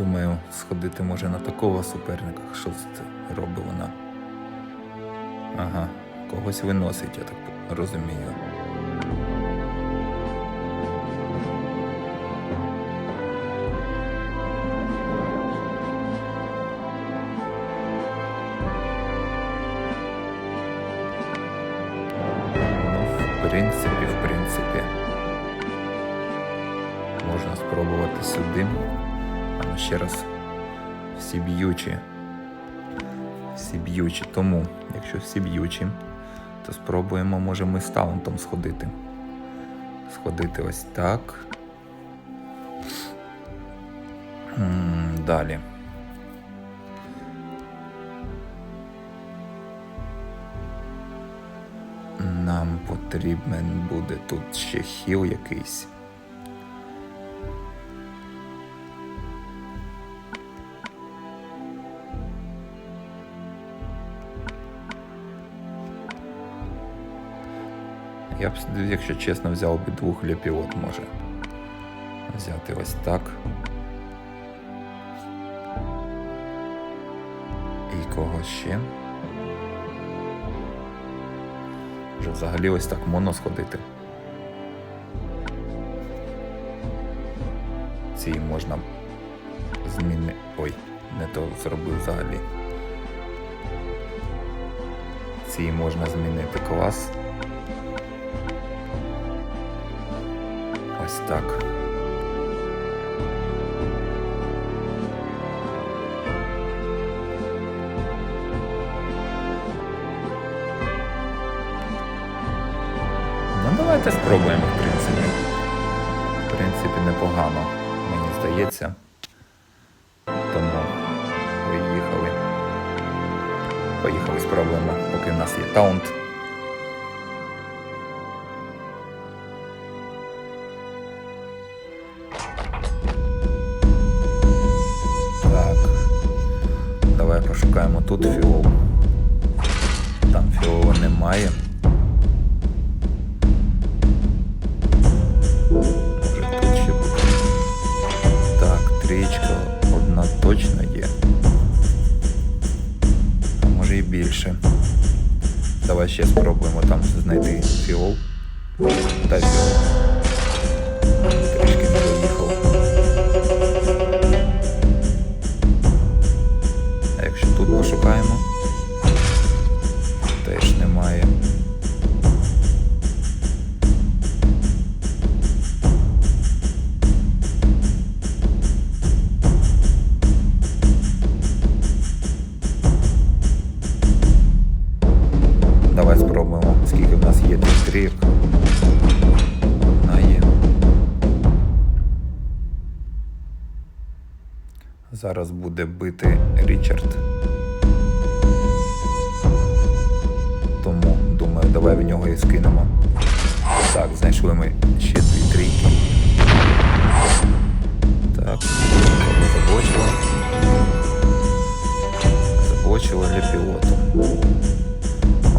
Думаю, сходити може на такого суперника. Що це робить вона? Ага, когось виносить, я так розумію. Ну, в принципі, в принципі. Можна спробувати сюди. Ще раз. Всі б'ючі. Всі б'ючі. Тому, якщо всі б'ючі, то спробуємо, може, ми з таунтом сходити. Сходити ось так. Далі. Нам потрібен буде тут ще хіл якийсь. Я б, якщо чесно, взяв би двох лепіот, може. Взяти ось так. І кого ще? Вже взагалі ось так моно сходити. Ці можна зміни. Ой, не то зробив взагалі. Ці можна змінити клас. Ось так. Ну, давайте спробуємо, в принципі. В принципі, непогано, мені здається. Тому поїхали. Поїхали, спробуємо, поки в нас є таунт. Пошукаємо тут фіол. Там фіола немає. Так, трічка одна точно є. А може і більше. Давай ще спробуємо там знайти фіол. Та фіол. Буде бити Річард. Тому думаю, давай в нього і скинемо. Так, знайшли ми ще дві трійки. Так, кого заблочила. Заблочила для пілоту.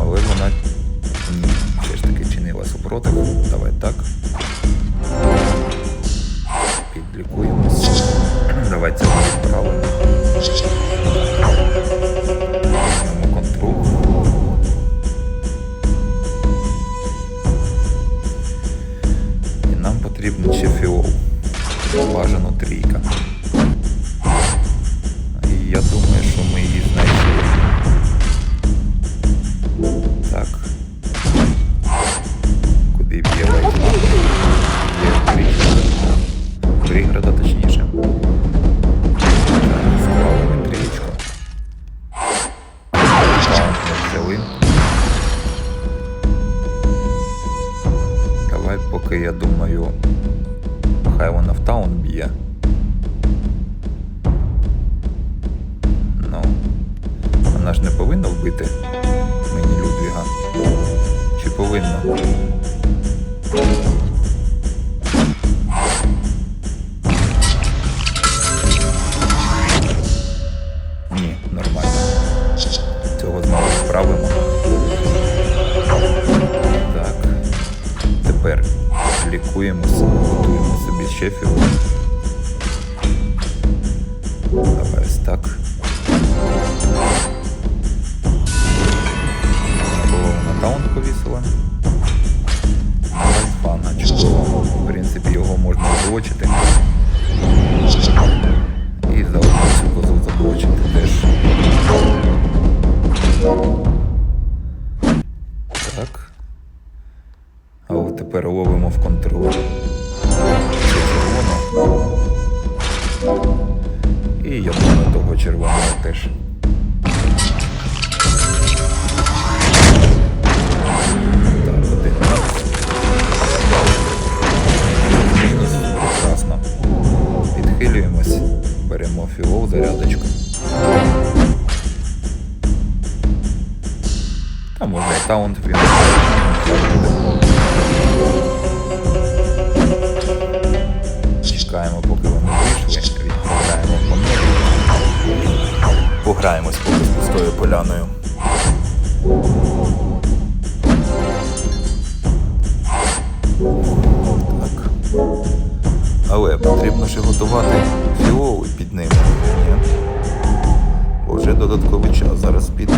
Але вона все ж таки чинила супротив. Давай так. Підлікуємось. Давай цього відправимо. Поки я думаю, хай вона в таун б'є. Ну, вона ж не повинна вбити мені Людвіга. Чи повинна? Давай ось так. Він. Чекаємо, поки вони вийшли, відправляємо по новій. Пограємось поки з пустою поляною. Так. Але потрібно ще готувати фіоли під ними. Ні? Бо вже додатковий час зараз піде.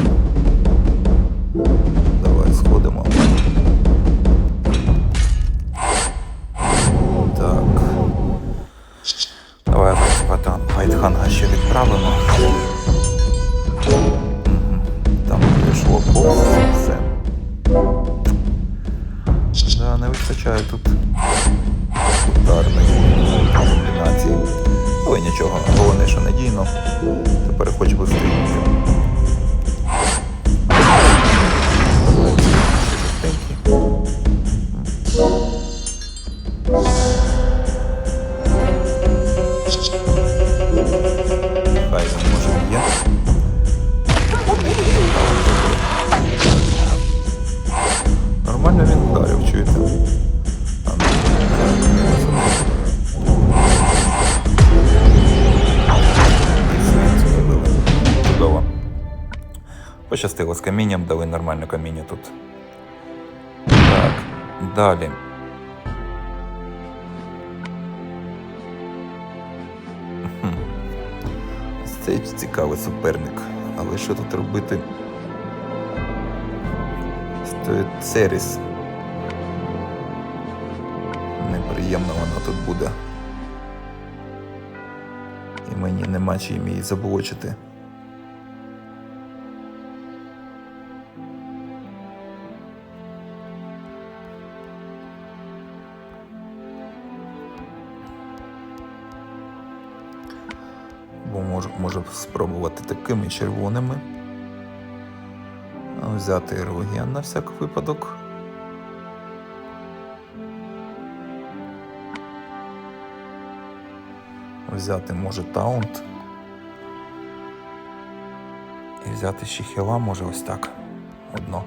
Пощастило з камінням, дали нормальне каміння тут. Так, далі. Цей цікавий суперник. Але що тут робити? Стоїть Церіс. Неприємно вона тут буде. І мені нема чим її заблочити. Бо може, може спробувати такими червоними. Взяти ергоген на всяк випадок. Взяти може таунт. І взяти ще хіла може ось так. Одного.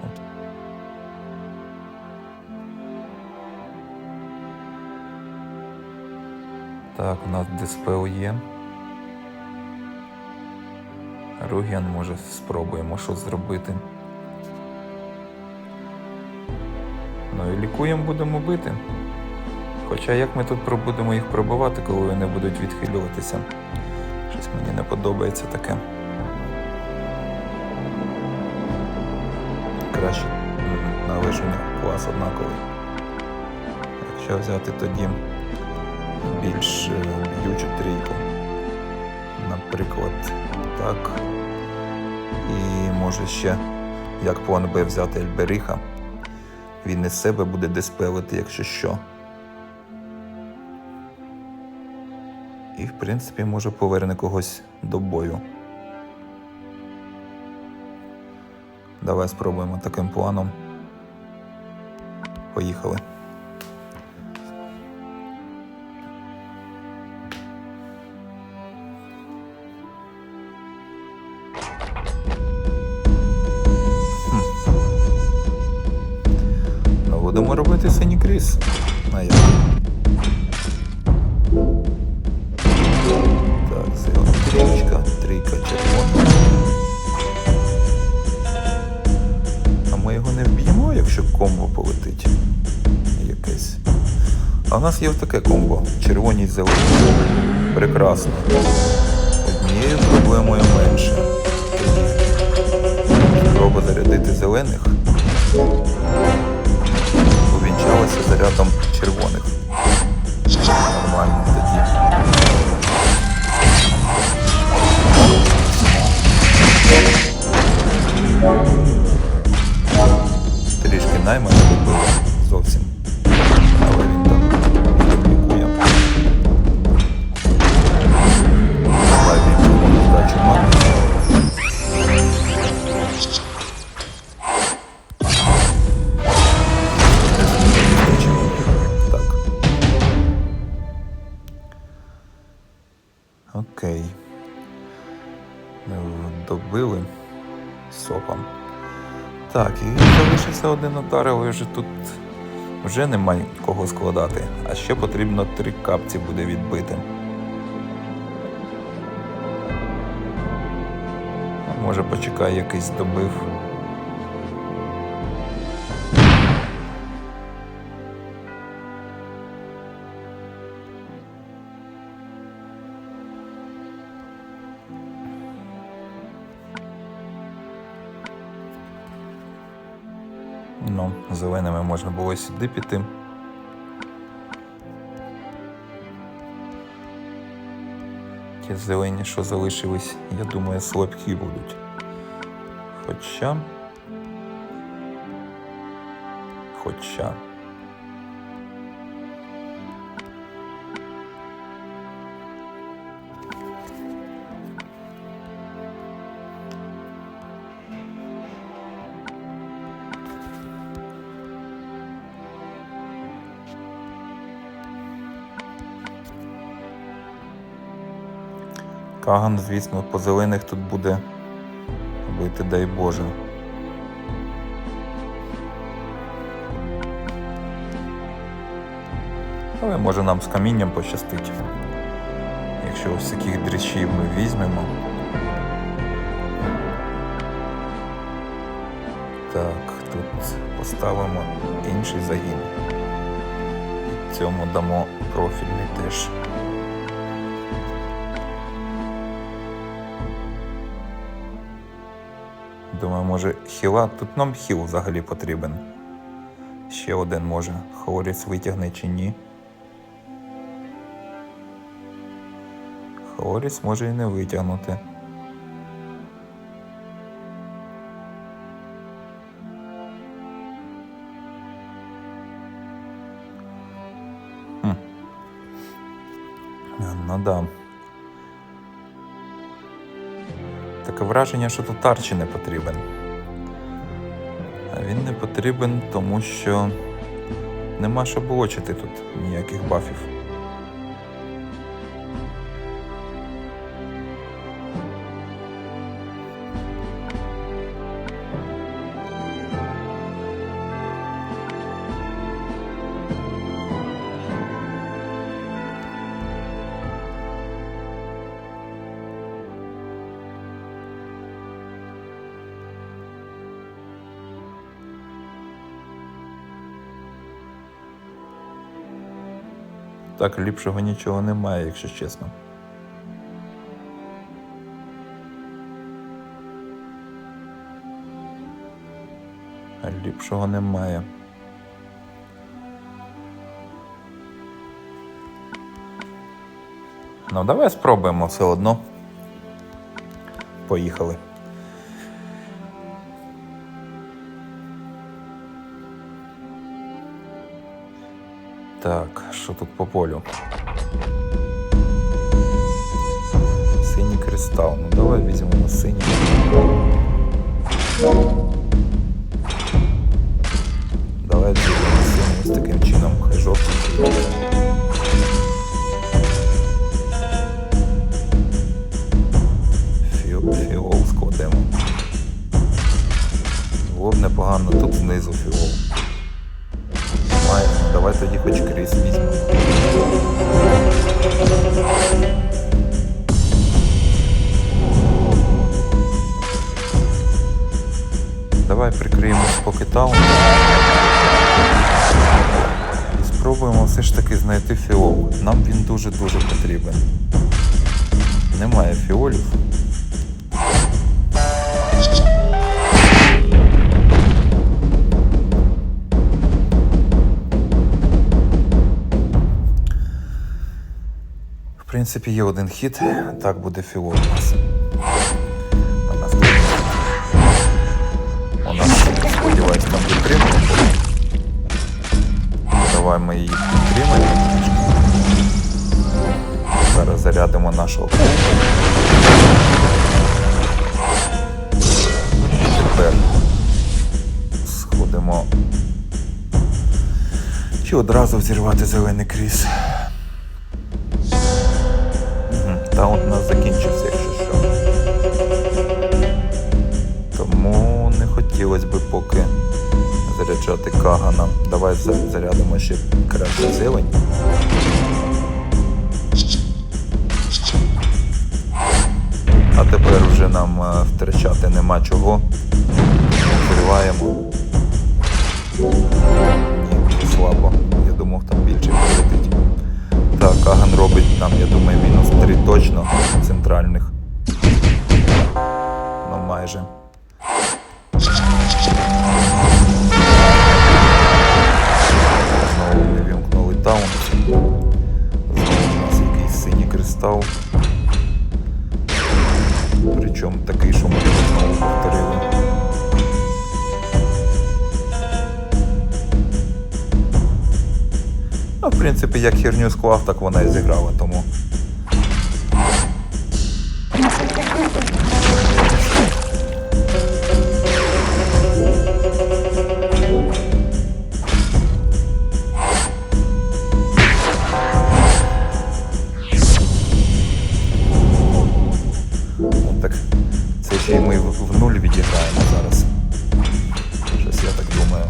Так, у нас диспел є. Руген може спробуємо щось зробити. Ну і лікуємо будемо бити. Хоча як ми тут будемо їх пробувати, коли вони будуть відхилюватися? Щось мені не подобається таке. Краще м, але ж у них клас однаковий. Якщо взяти тоді більш е, б'ючу трійку. Наприклад, так. І може ще, як план Б взяти Ельберіха. Він із себе буде диспелити, якщо що. І, в принципі, може поверне когось до бою. Давай спробуємо таким планом. Поїхали. Робити синій кріс. Як? Так, зелена трічка, трійка червона. А ми його не вб'ємо, якщо комбо полетить. Якесь. А в нас є таке комбо. Червоні зелені. Прекрасно. Однією проблемою менше. Спроба зарядити зелених увінчалася зарядом червоних. Окей. Добили соком. Так, і залишився один удар, але вже тут вже немає кого складати, а ще потрібно три капці буде відбити. Може почекай якийсь добив. Ну, зеленими можна було сюди піти. Ті зелені, що залишились, я думаю, слабкі будуть. Хоча. Хоча. Каган, звісно, по зелених тут буде бити, дай Боже. Але може нам з камінням пощастить. Якщо ось таких дріщів ми візьмемо. Так, тут поставимо інший загін. І цьому дамо профільний теж. Думаю, може хіла. Тут нам хіл взагалі потрібен. Ще один може. Хоріс витягне чи ні. Хоріс може і не витягнути. Хм. Ну да. Таке враження, що тут Арчі не потрібен. А він не потрібен, тому що нема що блочити тут ніяких бафів. Так, ліпшого нічого немає, якщо чесно. Ліпшого немає. Ну, давай спробуємо все одно. Поїхали. Так, що тут по полю? Синій кристал. Ну давай візьмемо синій. Давай зробимо синій ось таким чином. Хай жовтий. Фіол складемо. Було б непогано тут знизу фіол. Давай тоді хоч кріс візьмемо. Давай прикриємо поки таун. І спробуємо все ж таки знайти фіол. Нам він дуже-дуже потрібен. Немає фіолів. Принципі, є один хід. Так буде фіол у нас. На наступний. У нас, сподіваюсь, там підтримуємо. Давай ми її підтримаємо. Зараз зарядимо нашого паука. Тепер сходимо. Чи одразу взірвати зелений кріс. Зарядимо ще краще зелень. А тепер вже нам е, втрачати нема чого. Зриваємо. Ні, слабо. Я думав, там більше прилетить. Так, Каган робить нам, я думаю, мінус 3 точно центральних. Ну майже. Таун. Знову якийсь синій кристал. Причому такий, що ми знову повторили. А в принципі, як херню склав, так вона і зіграла, тому. ще й ми в, в нуль відіграємо зараз. Щось я так думаю.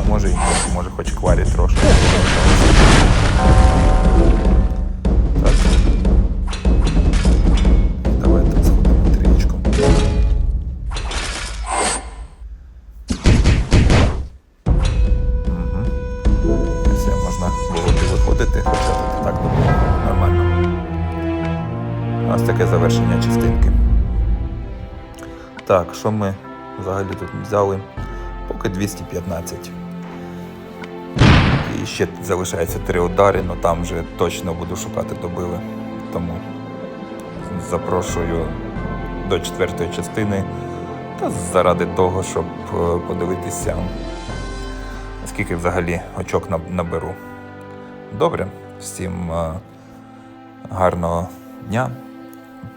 А може і ні, може хоч кварі трошки. Що ми взагалі тут взяли? Поки 215. І ще залишається три удари, але там вже точно буду шукати добили. Тому запрошую до четвертої частини. Та заради того, щоб е, подивитися, скільки взагалі очок наберу. Добре, всім е, гарного дня.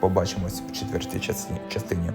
Побачимось в четвертій частині.